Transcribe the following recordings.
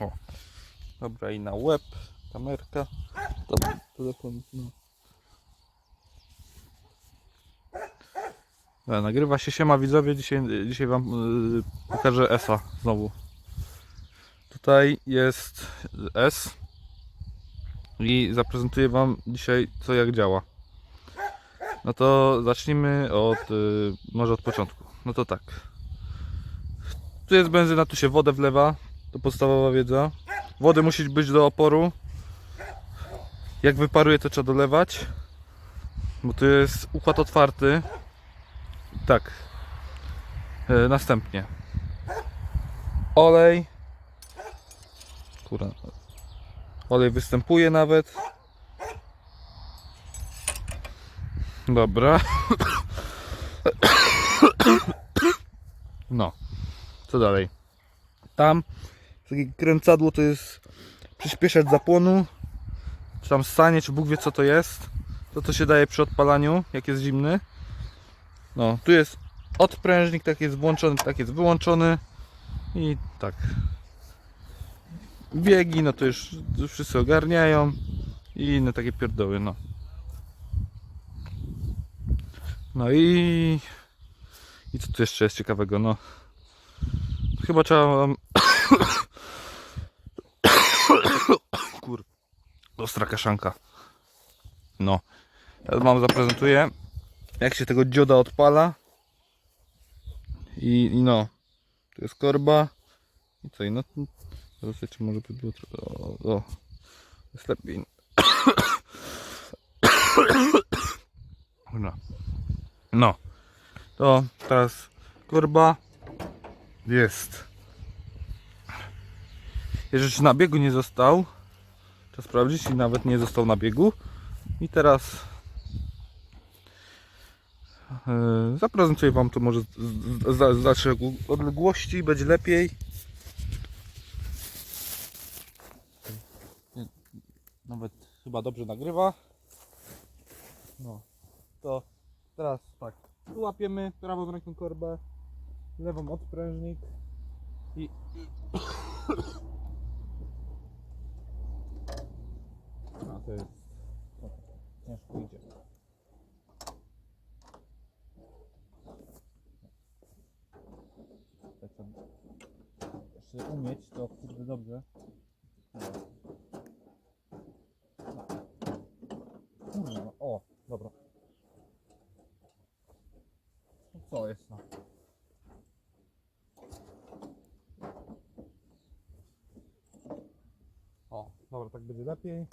O. Dobra, i na łeb, kamerka. Dobra, telefon, no. Dobra, nagrywa się siema widzowie, dzisiaj, dzisiaj wam yy, pokażę ESA znowu. Tutaj jest S i zaprezentuję wam dzisiaj co jak działa. No to zacznijmy od, yy, może od początku. No to tak. Tu jest benzyna, tu się wodę wlewa. To podstawowa wiedza. Wody musi być do oporu. Jak wyparuje, to trzeba dolewać. Bo tu jest układ otwarty. Tak. E, następnie. Olej. Kurwa. Olej występuje nawet. Dobra. No. Co dalej? Tam takie kręcadło to jest przyspieszacz zapłonu. Czy tam stanie, czy Bóg wie co to jest. To to się daje przy odpalaniu, jak jest zimny. No, tu jest odprężnik, tak jest włączony, tak jest wyłączony. I tak. Biegi, no to już wszyscy ogarniają. I inne takie pierdoły, no. No i... I co tu jeszcze jest ciekawego, no. Chyba trzeba wam... Kur... Ostra kaszanka. No. Ja wam zaprezentuję, jak się tego dioda odpala. I, i no. Tu jest korba. I co? I no... Teraz jeszcze może by było... O, o. Jest lepiej. Dobra. No. To teraz korba jest. Jeżeli na biegu nie został, trzeba sprawdzić i nawet nie został na biegu. I teraz yy, zaprezentuję Wam to może z, dalszej odległości, będzie lepiej. Nawet chyba dobrze nagrywa. No, to teraz tak. Łapiemy prawą ręką korbę, lewą odprężnik i a to jest no, ciężko idzie. Tak to jeszcze umieć to kurde dobrze. Kurwa, no, o, dobra. No co jest no? O, dobra, tak będzie lepiej.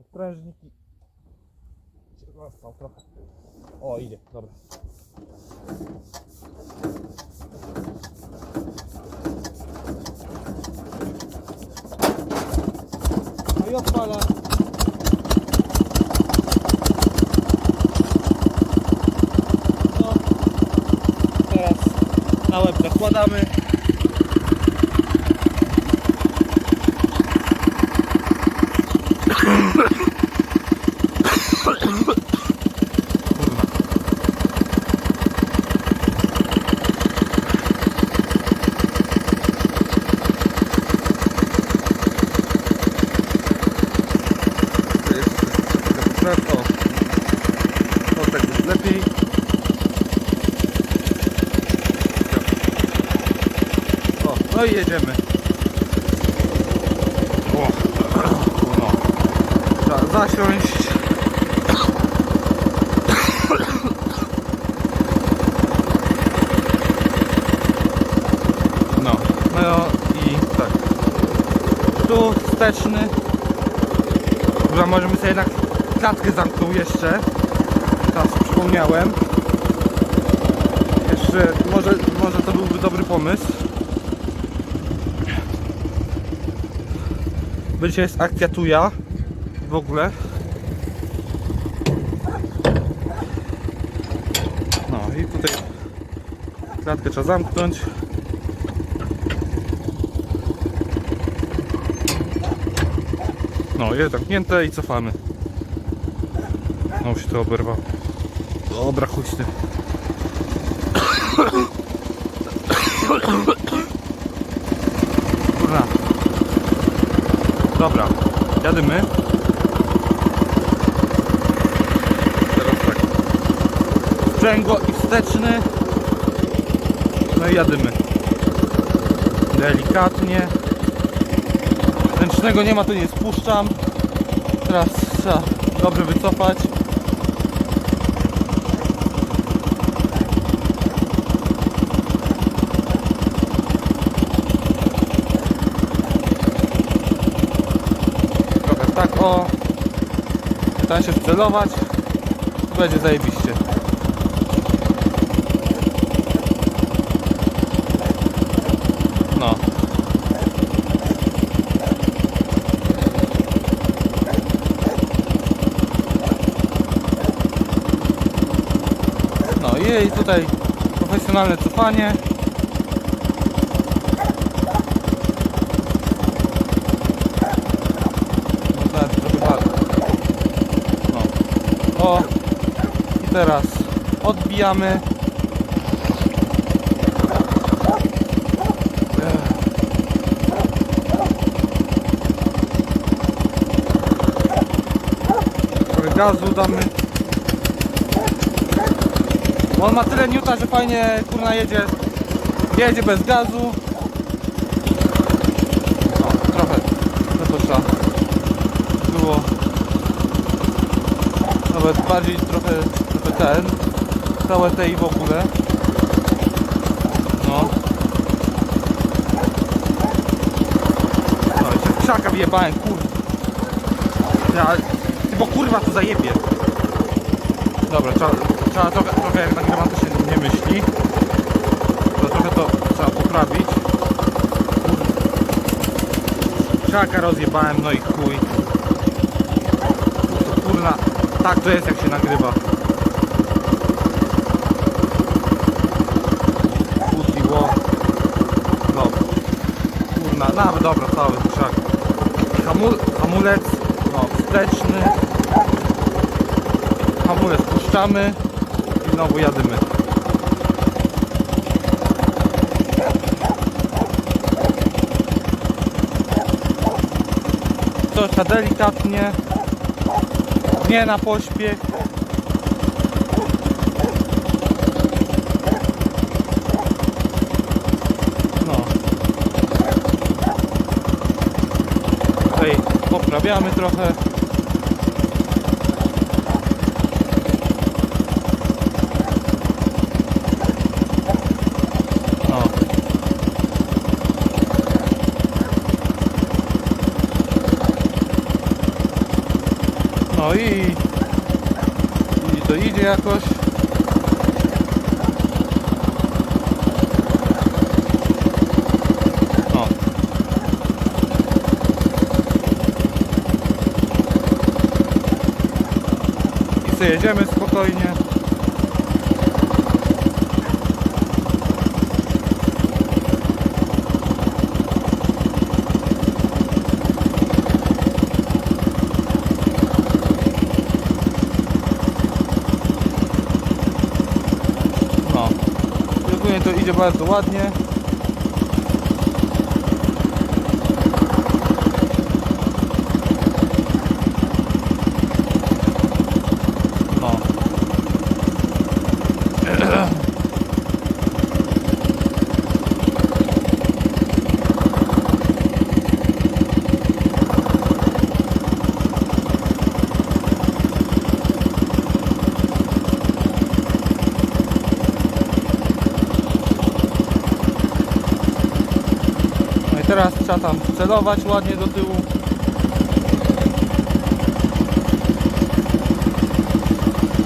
Odprężnik i... się Został trochę. O, idzie, dobra. I odpala. Teraz na łeb zakładamy. To jest taka o. To tak jest lepiej. O, no i jedziemy. O, no. Trzeba zasiąść. No, no i tak. Tu wsteczny. Chyba możemy sobie jednak klatkę zamknął jeszcze. Teraz przypomniałem. Jeszcze może, może to byłby dobry pomysł. Bo jest akcja tuja. W ogóle. No i tutaj klatkę trzeba zamknąć. No, jest zamknięte i cofamy. No, się to oberwało. Dobra, chuj z tym. Dobra, jadymy. Teraz tak. Sprzęgło i wsteczny. No i jadymy. Delikatnie. Ręcznego nie ma, to nie spuszczam. Teraz trzeba dobrze wycofać. Trochę tak o. Tam się wcelować. Będzie zajebiście. No. No i tutaj profesjonalne cofanie. No teraz trochę bardziej. No. O. I teraz odbijamy. Trochę gazu damy. On ma tyle niuta, że fajnie kurna jedzie. Jedzie bez gazu. O, trochę. No to trzeba było nawet bardziej trochę, trochę ten. Całe te i w ogóle. No. No jeszcze krzaka wjebałem, kurwa. Ja, bo kurwa tu zajebie. Dobra, trzeba, trzeba trochę, trochę jak nagrywam to się nie myśli. To trochę to trzeba poprawić. Krzaka rozjebałem, no i chuj. To kurna, tak to jest jak się nagrywa. Pustiło. Dobra. Kurna, nawet dobra, cały krzak. Hamul, hamulec, no, wsteczny. Hamulec puszczamy i znowu jadymy. To trzeba delikatnie, nie na pośpiech. No. Tutaj poprawiamy trochę. No. I, i to idzie jakoś. Sobie jedziemy spokojnie. No. Ogólnie to idzie bardzo ładnie. Trzeba tam celować ładnie do tyłu.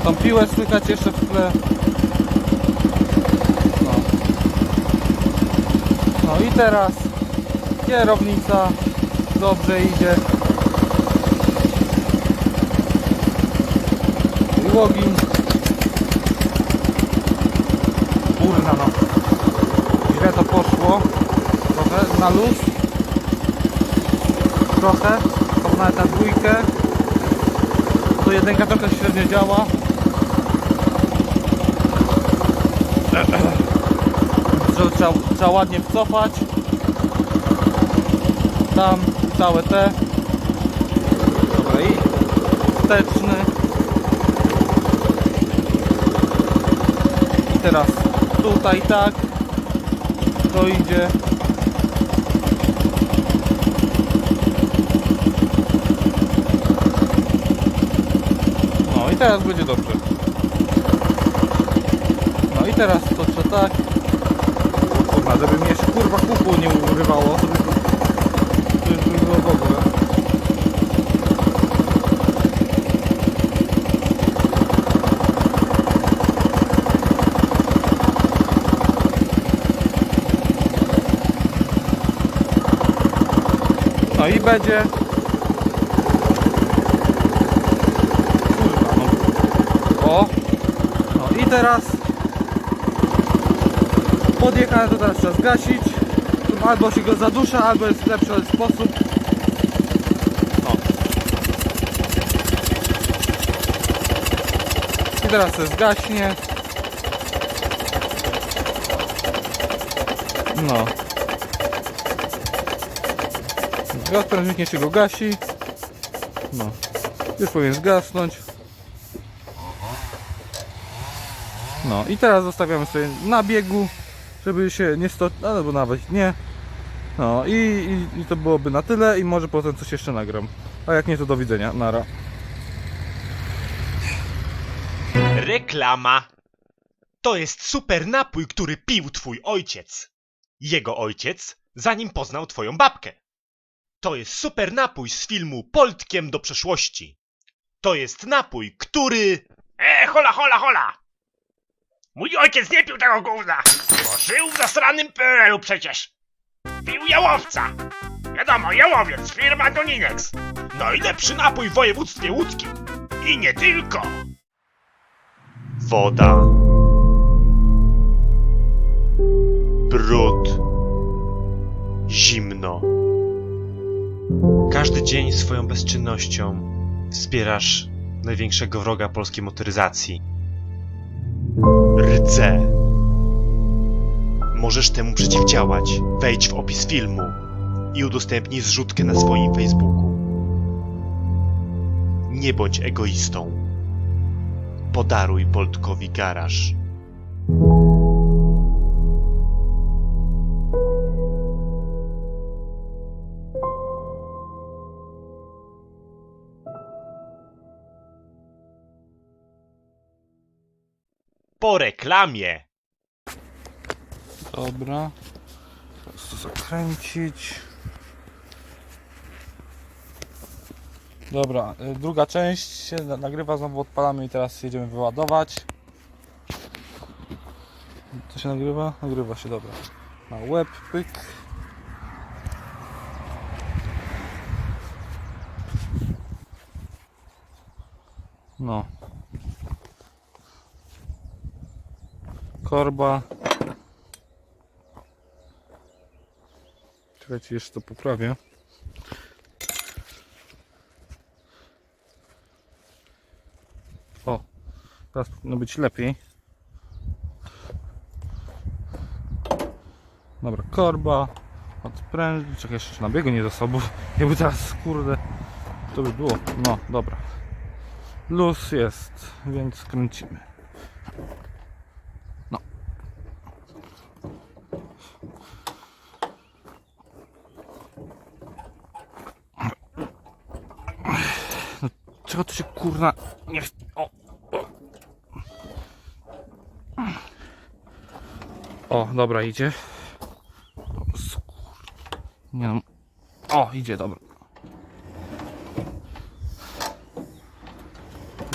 Tą piłę słychać jeszcze w tle. No. No i teraz kierownica dobrze idzie. I ogień. Kurna no. Źle to poszło. Trochę na luz. Trochę. Poznałem na dwójkę. To jedynka trochę średnio działa. Trzeba, trzeba ładnie wcofać. Tam całe te. i wsteczny. I teraz tutaj tak. To idzie. Teraz będzie dobrze. No i teraz to trzeba tak. Kurwa, żeby mnie jeszcze kurwa kuku nie urywało. No i będzie. Kurwa, no. O! No i teraz podjechałem, to teraz trzeba zgasić. Albo się go zadusza, albo jest lepszy sposób. O. I teraz się zgaśnie. No. Gaz prężnie się go gasi. No. Już powinien zgasnąć. No i teraz zostawiamy sobie na biegu, żeby się nie sto... albo nawet nie. No i, i, i to byłoby na tyle i może potem coś jeszcze nagram. A jak nie to do widzenia, nara. Reklama. To jest super napój, który pił twój ojciec. Jego ojciec, zanim poznał twoją babkę. To jest super napój z filmu Poltkiem do przeszłości. To jest napój, który... E, hola, hola, hola! Mój ojciec nie pił tego gówna! Bo żył w zasranym PRL-u przecież! Pił jałowca! Wiadomo, jałowiec, firma Doninex. Najlepszy napój w województwie łódzkim. I nie tylko! Woda. Brud. Zimno. Każdy dzień swoją bezczynnością wspierasz największego wroga polskiej motoryzacji. Rdze. Możesz temu przeciwdziałać. Wejdź w opis filmu i udostępnij zrzutkę na swoim Facebooku. Nie bądź egoistą. Podaruj Boltkowi garaż. Po reklamie. Dobra. Teraz to zakręcić. Dobra, y, druga część się na- nagrywa, znowu odpalamy i teraz jedziemy wyładować. To się nagrywa? Nagrywa się, dobra. Na web, pyk. No. Korba. Czekajcie, jeszcze to poprawię. O, teraz powinno być lepiej. Dobra, korba. Odprężyć. Czekaj, jeszcze na biegu nie zasobów. Jakby teraz, kurde, to by było. No, dobra. Luz jest, więc kręcimy. Czego to się kurna nie o, o. o, dobra, idzie. Nie no. O, idzie, dobra.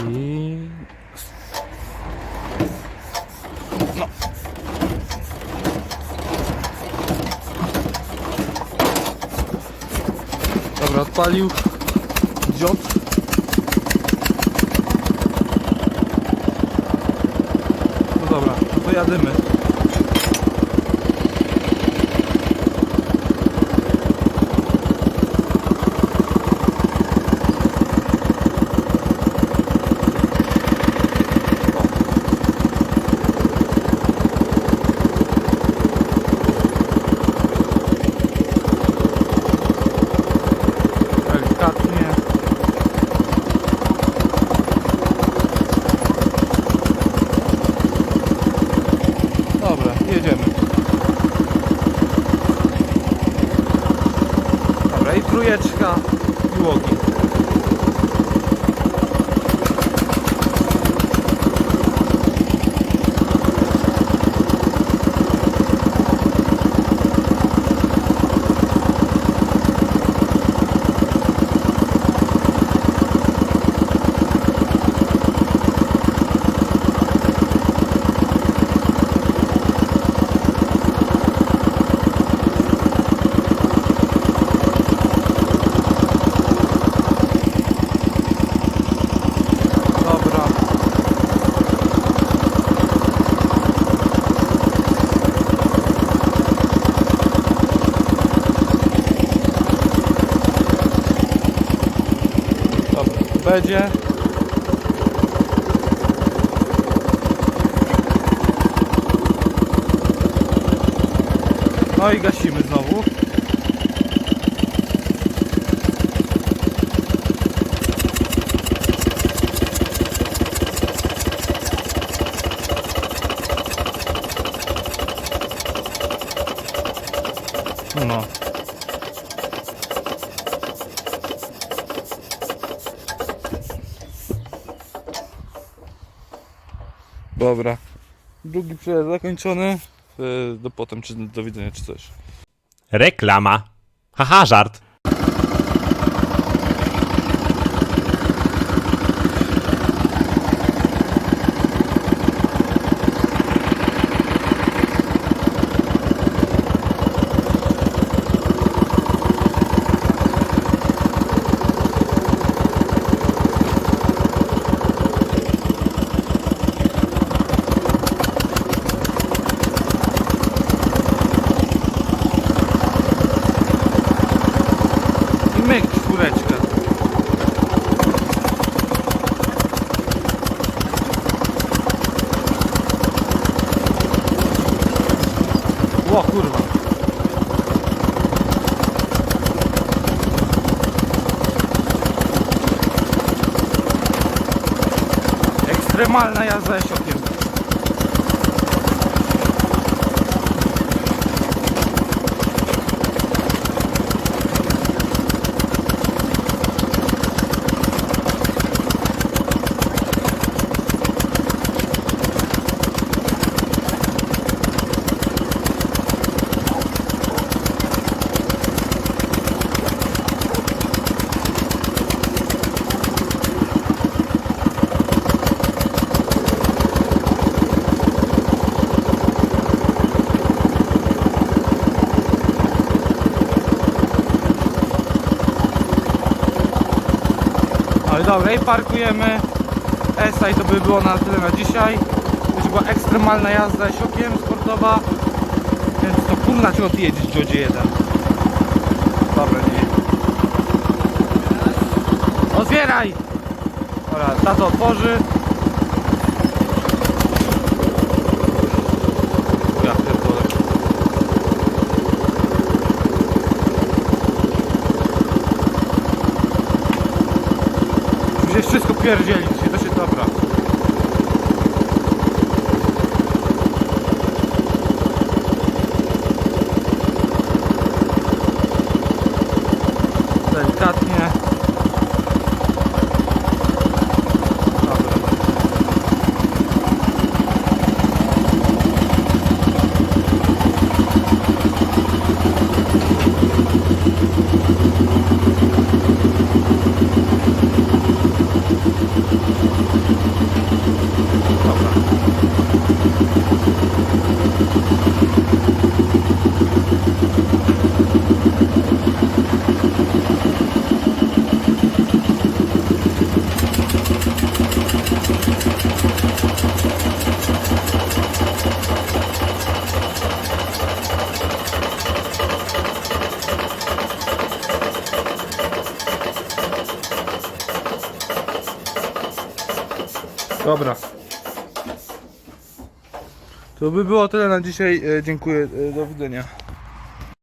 I... No. Dobra, odpalił. Dziot. No dobra, no to jadymy. Delikatnie. trójeczka i łogi. Dobra. Dobra, będzie. No i gasimy znowu. No. Dobra. Drugi przejazd zakończony. E, Do potem, czy do widzenia, czy coś. Reklama. Haha, żart. I myk, czwóreczkę. Ło, kurwa. Ekstremalna jazda siokiem. Dobra, i parkujemy. Esaj to by było na tyle na dzisiaj. To była ekstremalna jazda siokiem sportowa. Więc to kurna trzeba ty jedziesz Jodzie 1. Dobra, nie. Otwieraj! Dobra, tato otworzy. Ja pierdolę. Gdzieś wszystko pierdzieli, dzisiaj to się dobra. Delikatnie. Dobra. Dobra. Dobra. To by było tyle na dzisiaj. E, Dziękuję. E, Do widzenia.